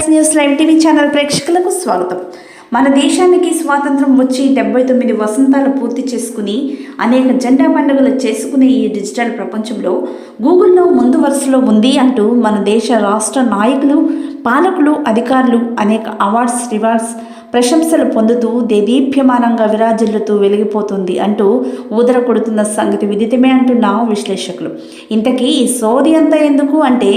S news live TV channel ప్రేక్షకులకు స్వాగతం. మన దేశానికి స్వాతంత్రం వచ్చి డెబ్బై తొమ్మిది వసంతాలు పూర్తి చేసుకుని అనేక జెండా పండుగలు చేసుకునే ఈ డిజిటల్ ప్రపంచంలో గూగుల్లో ముందు వరుసలో ఉంది అంటూ మన దేశ రాష్ట్ర నాయకులు పాలకులు అధికారులు అనేక అవార్డ్స్ రివార్డ్స్ ప్రశంసలు పొందుతూ దేదీప్యమానంగా విరాజిల్లుతూ వెలిగిపోతుంది అంటూ ఊదర కొడుతున్న సంగతి విదితమే అంటున్న విశ్లేషకులు. ఇంతకీ ఈ సోది అంతా ఎందుకు అంటే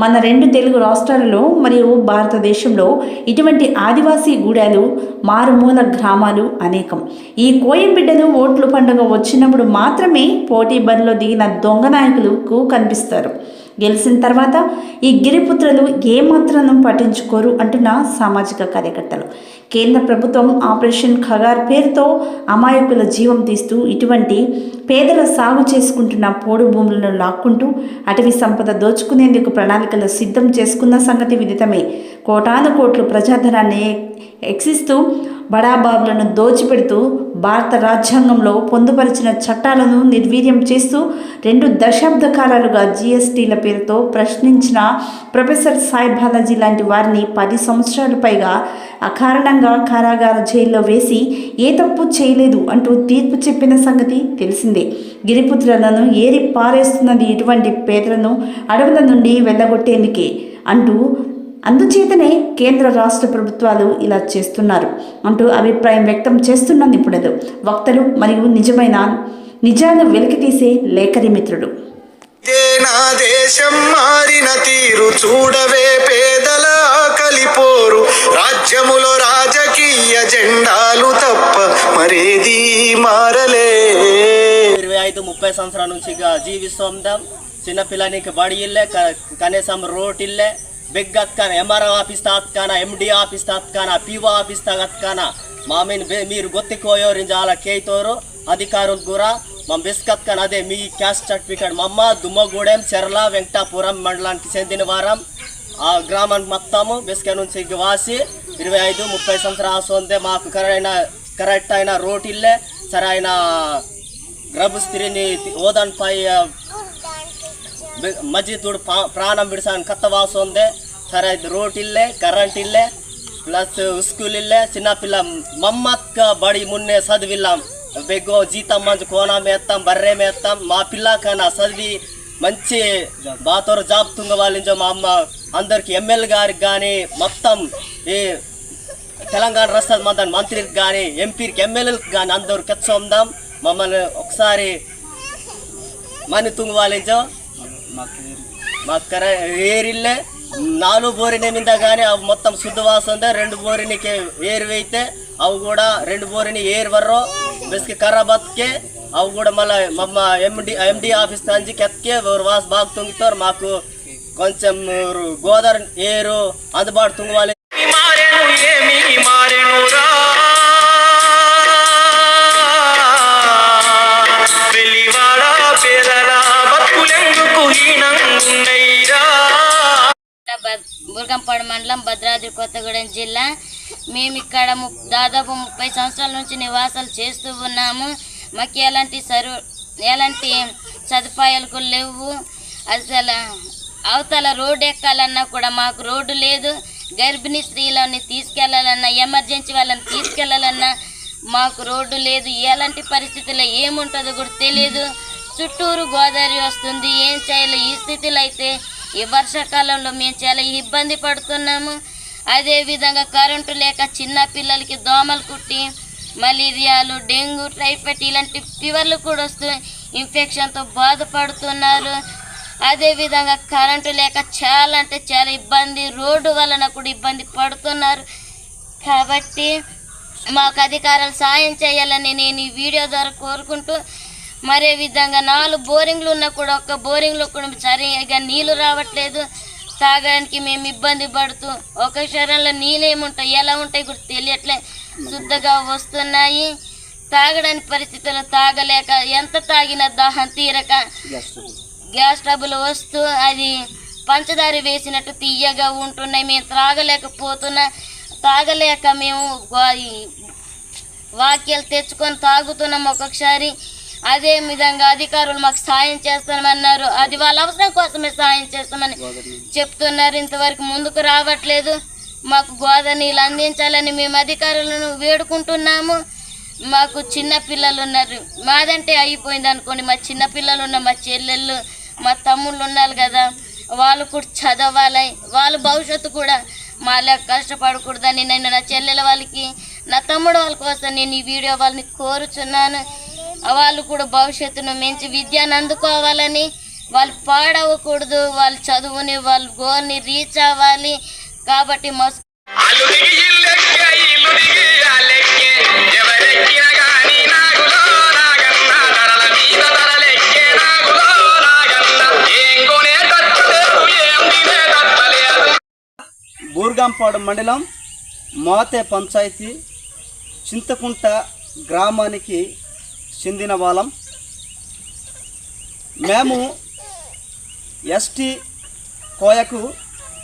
మన రెండు తెలుగు రాష్ట్రాలలో మరియు భారతదేశంలో ఇటువంటి ఆదివాసీ గూడాలు మారుమూల గ్రామాలు అనేకం. ఈ కోయం బిడ్డలు ఓట్లు పండుగ వచ్చినప్పుడు మాత్రమే పోటీ బరిలో దిగిన దొంగ నాయకులకు కనిపిస్తారు. గెలిచిన తర్వాత ఈ గిరిపుత్రులు ఏమాత్రం పట్టించుకోరు అంటున్న సామాజిక కార్యకర్తలు. కేంద్ర ప్రభుత్వం ఆపరేషన్ ఖగార్ పేరుతో అమాయకుల జీవం తీస్తూ ఇటువంటి పేదల సాగు చేసుకుంటున్న పోడు భూములను లాక్కుంటూ అటవీ సంపద దోచుకునేందుకు ప్రణాళికలు సిద్ధం చేసుకున్న సంగతి విదితమే. కోటాను కోట్లు ప్రజాధనాన్ని ఎక్సిస్తూ బడాబాబులను దోచిపెడుతూ భారత రాజ్యాంగంలో పొందుపరిచిన చట్టాలను నిర్వీర్యం చేస్తూ రెండు దశాబ్ద కాలాలుగా జీఎస్టీల పేరుతో ప్రశ్నించిన ప్రొఫెసర్ సాయి బాలాజీ లాంటి వారిని పది సంవత్సరాలు పైగా అకారణంగా కారాగార జైల్లో వేసి ఏ తప్పు చేయలేదు అంటూ తీర్పు చెప్పిన సంగతి తెలిసిందే. గిరిపుత్రులను ఏరి పారేస్తున్నది ఇటువంటి పేదలను అడవుల నుండి వెళ్ళగొట్టేందుకే అంటూ అందుచేతనే కేంద్ర రాష్ట్ర ప్రభుత్వాలు ఇలా చేస్తున్నారు అంటూ అభిప్రాయం వ్యక్తం చేస్తున్న నిపుణులు వక్తలు మరియు నిజమైన నిజాలు వెలికితీసే లేఖరి మిత్రుడు నా దేశం మారిన తీరు చూడవే పేదల ఆకలిపోరు రాజ్యములో రాజకీయ జెండాలు తప్ప మరేది మారలే. ఇరవై ఐదు ముప్పై సంవత్సరాల నుంచి జీవిస్తుందాం చిన్నపిల్లానికి బడి ఇల్లే కనీసం రోడ్ ఇల్లే. బిగ్ అత్కాన ఎంఆర్ఓ ఆఫీస్ తాత్కాన ఎండి ఆఫీస్ తాత్కాన పిఓ ఆఫీస్ తాత్కాన మామిన్ మీరు గొత్తికోయోరు చాలా కేతోరు అధికారులు కూడా మా బిస్కత్కాన అదే మీ క్యాస్ట్ సర్టిఫికేట్ మమ్మ దుమ్మగూడెం చెర్ల వెంకటాపురం మండలానికి చెందిన వారం. ఆ గ్రామానికి మొత్తము బిస్క నుంచి వాసి ఇరవై ఐదు ముప్పై సంవత్సరాలు వస్తుంది మాకు కరైన కరెక్ట్ అయిన రోడ్ ఇల్లే సరైన గర్భ స్త్రీని ఓదన్ పై ಮಜ್ಜಿದೂಡು ಪ್ರಾಣ ಬಿಡಿಸೋನ್ ಕತ್ತ ವಾಸ ಒಂದೆ ಸರ ಇದು ರೋಟ್ ಇಲ್ಲೇ ಕರೆಂಟ್ ಇಲ್ಲೇ ಪ್ಲಸ್ ಸ್ಕೂಲ್ ಇಲ್ಲೇ చిన్న పిల్ల మమ్మత్క బడి మున్నే చదివిల్లాం బెగ్గో జీతం మంచి కోనా మేస్తాం బర్రె మేస్తాం మా పిల్లకన్నా చదివి మంచి బాతోరు జాబ్ తుంగ వాళ్ళించో మా అమ్మ అందరికి ఎమ్మెల్యే గారికి కానీ మొత్తం ఈ తెలంగాణ రాష్ట్ర మంత్రి మంత్రికి కానీ ఎంపీకి ఎమ్మెల్యేలకు కానీ అందరు కెచ్చొందాం మమ్మల్ని ఒకసారి మని తుంగ వాళ్ళించో కర ఏరిల్లే నాలుగు బోరిని మీద కానీ అవి మొత్తం శుద్ధ వాసన ఉంది రెండు బోరినికి ఏరు వేయితే అవి కూడా రెండు బోరిని ఏరు వర్రో బెస్కి కర్ర బతికే అవి కూడా మళ్ళీ మమ్మ ఎండి ఎండి ఆఫీస్ తంజి కెత్కే వాస్ బాగా తుంగుతారు మాకు కొంచెం గోదావరి ఏరు అందుబాటు తుంగవాలి. భద్- మండలం భద్రాద్రి కొత్తగూడెం జిల్లా. మేము ఇక్కడ దాదాపు ముప్పై సంవత్సరాల నుంచి నివాసాలు చేస్తూ ఉన్నాము. మాకు ఎలాంటి సరు ఎలాంటి సదుపాయాలు లేవు. అసలు అవతల రోడ్డు ఎక్కాలన్నా కూడా మాకు రోడ్డు లేదు. గర్భిణీ స్త్రీలని తీసుకెళ్ళాలన్నా ఎమర్జెన్సీ వాళ్ళని తీసుకెళ్ళాలన్నా మాకు రోడ్డు లేదు. ఎలాంటి పరిస్థితుల్లో ఏముంటుందో కూడా తెలియదు చుట్టూరు గోదావరి వస్తుంది. ఏం చేయాలి ఈ స్థితిలో అయితే ఈ వర్షాకాలంలో మేము చాలా ఇబ్బంది పడుతున్నాము. అదేవిధంగా కరెంటు లేక చిన్న పిల్లలకి దోమలు కుట్టి మలేరియాలు డెంగ్యూ టైఫాయిడ్ ఇలాంటి ఫీవర్లు కూడా వస్తున్నాయి ఇన్ఫెక్షన్తో బాధపడుతున్నారు. అదేవిధంగా కరెంటు లేక చాలా అంటే చాలా ఇబ్బంది రోడ్డు వలన కూడా ఇబ్బంది పడుతున్నారు. కాబట్టి మాకు అధికారులు సాయం చేయాలని నేను ఈ వీడియో ద్వారా కోరుకుంటూ మరే విధంగా నాలుగు బోరింగ్లు ఉన్నా కూడా ఒక్క బోరింగ్లో కూడా సరిగా నీళ్ళు రావట్లేదు. తాగడానికి మేము ఇబ్బంది పడుతూ ఒక శరీరంలో నీళ్ళు ఏముంటాయి ఎలా ఉంటాయి కూడా తెలియట్లే. శుద్ధగా వస్తున్నాయి. తాగడానికి పరిస్థితుల్లో తాగలేక ఎంత తాగినా దాహం తీరక గ్యాస్ ట్రబుల్. వస్తూ అది పంచదార వేసినట్టు తీయగా ఉంటున్నాయి. మేము త్రాగలేకపోతున్నా తాగలేక మేము వాక్యాలు తెచ్చుకొని తాగుతున్నాం ఒక్కొక్కసారి అదే విధంగా అధికారులు మాకు సాయం చేస్తామన్నారు. అది వాళ్ళ అవసరం కోసమే సాయం చేస్తామని చెప్తున్నారు. ఇంతవరకు ముందుకు రావట్లేదు. మాకు గోదా నీళ్ళు అందించాలని మేము అధికారులను వేడుకుంటున్నాము. మాకు చిన్న పిల్లలు ఉన్నారు. మాదంటే అయిపోయింది అనుకోండి. మా చిన్న పిల్లలు ఉన్న మా చెల్లెళ్ళు మా తమ్ముళ్ళు ఉన్నారు కదా. వాళ్ళు కూడా చదవాలి. వాళ్ళ భవిష్యత్తు కూడా మాలా కష్టపడకూడదని నేను నా చెల్లెల వాళ్ళకి నా తమ్ముడు వాళ్ళ కోసం నేను ఈ వీడియో వాళ్ళని కోరుచున్నాను. వాళ్ళు కూడా భవిష్యత్తును మంచి విద్యను అందుకోవాలని వాళ్ళు పాడవకూడదు వాళ్ళు చదువుని వాళ్ళు గోల్ని రీచ్ అవ్వాలి. కాబట్టి మా బూర్గాంపాడు మండలం మోతే పంచాయతీ చింతకుంట గ్రామానికి చెందిన వాళ్ళం మేము ఎస్టీ కోయకు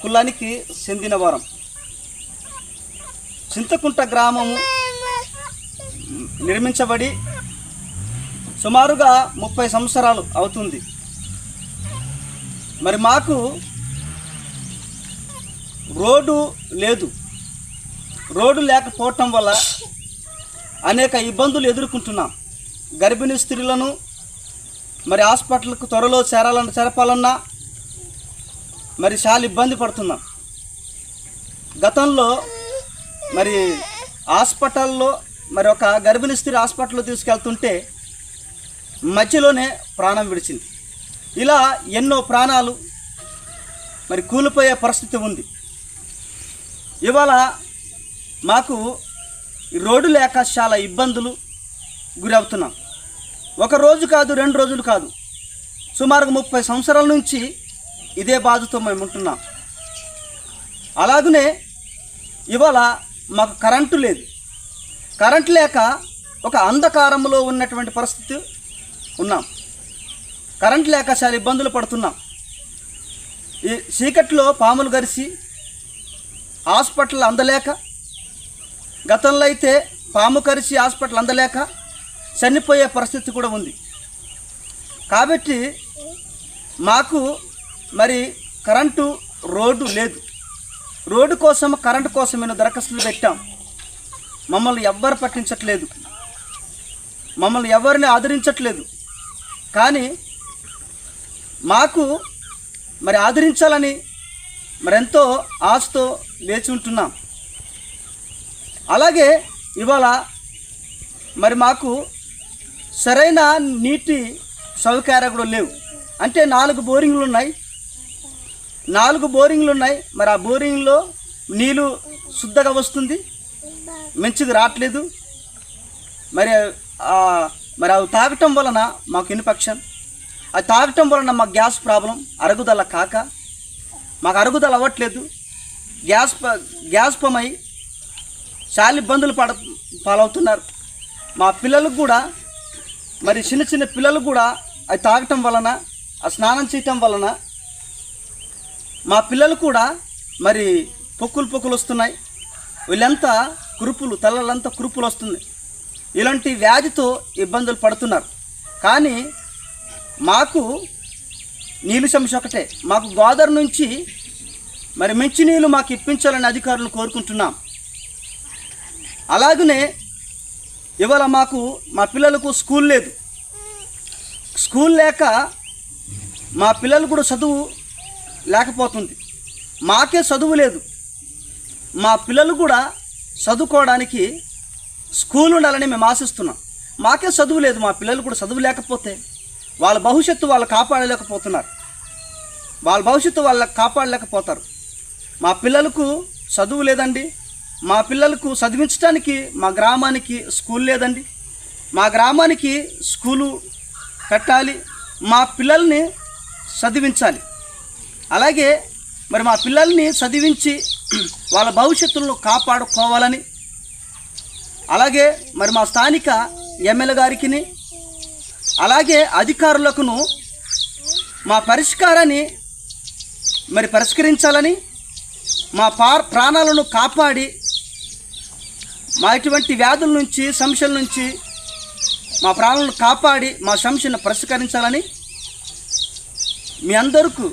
కులానికి చెందిన వారం. చింతకుంట గ్రామము నిర్మించబడి సుమారుగా ముప్పై సంవత్సరాలు అవుతుంది. మరి మాకు రోడ్డు లేదు. రోడ్డు లేకపోవటం వల్ల అనేక ఇబ్బందులు ఎదుర్కొంటున్నాం. గర్భిణీ స్త్రీలను మరి హాస్పిటల్కు త్వరలో చేరాలన్న చేరపాలన్నా మరి చాలా ఇబ్బంది పడుతున్నాం. గతంలో మరి హాస్పిటల్లో మరి ఒక గర్భిణీ స్త్రీ హాస్పిటల్లో తీసుకెళ్తుంటే మధ్యలోనే ప్రాణం విడిచింది. ఇలా ఎన్నో ప్రాణాలు మరి కూలిపోయే పరిస్థితి ఉంది. ఇవాళ మాకు రోడ్డు లేక చాలా ఇబ్బందులు గురవుతున్నాం. ఒక రోజు కాదు రెండు రోజులు కాదు. సుమారుగా ముప్పై సంవత్సరాల నుంచి ఇదే బాధతో మేము ఉంటున్నాం. అలాగనే ఇవాళ మాకు కరెంటు లేదు. కరెంటు లేక ఒక అంధకారంలో ఉన్నటువంటి పరిస్థితి ఉన్నాం. కరెంట్ లేక చాలా ఇబ్బందులు పడుతున్నాం. ఈ చీకట్లో పాములు గరిసి హాస్పిటల్ అందలేక గతంలో అయితే పాము కరిచి హాస్పిటల్ అందలేక చనిపోయే పరిస్థితి కూడా ఉంది. కాబట్టి మాకు మరి కరెంటు రోడ్డు లేదు. రోడ్డు కోసం కరెంటు కోసం మేము దరఖాస్తులు పెట్టాం. మమ్మల్ని ఎవ్వరు పట్టించట్లేదు. మమ్మల్ని ఎవరిని ఆదరించట్లేదు. కానీ మాకు మరి ఆదరించాలని మరెంతో ఆశతో వేచి ఉంటున్నాం. అలాగే ఇవాళ మరి మాకు సరైన నీటి సౌకర్యాలు కూడా లేవు. అంటే నాలుగు బోరింగ్లు ఉన్నాయి. నాలుగు బోరింగ్లు ఉన్నాయి. మరి ఆ బోరింగ్లో నీళ్ళు శుద్ధగా వస్తుంది. మంచిది రావట్లేదు. మరి మరి అవి తాగటం వలన మాకు ఇన్ఫెక్షన్. అది తాగటం వలన మాకు గ్యాస్ ప్రాబ్లం అరుగుదల కాక. మాకు అరుగుదల అవ్వట్లేదు. గ్యాస్ ప- గ్యాస్ పమై చాలా ఇబ్బందులు పడ పాలవుతున్నారు. మా పిల్లలకు కూడా మరి చిన్న చిన్న పిల్లలు కూడా అది తాగటం వలన ఆ స్నానం చేయటం వలన మా పిల్లలు కూడా మరి పొక్కులు పొక్కులు వస్తున్నాయి. వీళ్ళంతా కురుపులు తలలంతా కురుపులు వస్తుంది. ఇలాంటి వ్యాధితో ఇబ్బందులు పడుతున్నారు. కానీ మాకు నీళ్ళు సమస్య ఒకటే. మాకు గోదావరి నుంచి మరి మంచినీళ్ళు మాకు ఇప్పించాలని అధికారులు కోరుకుంటున్నాం. అలాగనే ఇవాళ మాకు మా పిల్లలకు స్కూల్ లేదు. స్కూల్ లేక మా పిల్లలు కూడా చదువు లేకపోతుంది. మాకే చదువు లేదు. మా పిల్లలు కూడా చదువుకోవడానికి స్కూల్ ఉండాలని మేము ఆశిస్తున్నాం. మాకే చదువు లేదు మా పిల్లలు కూడా చదువు లేకపోతే వాళ్ళ భవిష్యత్తు వాళ్ళు కాపాడలేకపోతున్నారు. వాళ్ళ భవిష్యత్తు వాళ్ళ కాపాడలేకపోతారు. మా పిల్లలకు చదువు లేదండి. మా పిల్లలకు చదివించడానికి మా గ్రామానికి స్కూల్ లేదండి. మా గ్రామానికి స్కూలు కట్టాలి మా పిల్లల్ని చదివించాలి. అలాగే మరి మా పిల్లల్ని చదివించి వాళ్ళ భవిష్యత్తులను కాపాడుకోవాలని అలాగే మరి మా స్థానిక ఎమ్మెల్యే గారికి అలాగే అధికారులకును మా పరిష్కారాన్ని మరి పరిష్కరించాలని మా పా ప్రాణాలను కాపాడి మా ఇటువంటి వ్యాధుల నుంచి సమస్యల నుంచి మా ప్రాణాలను కాపాడి మా సమస్యను పరిష్కరించాలని మీ అందరికీ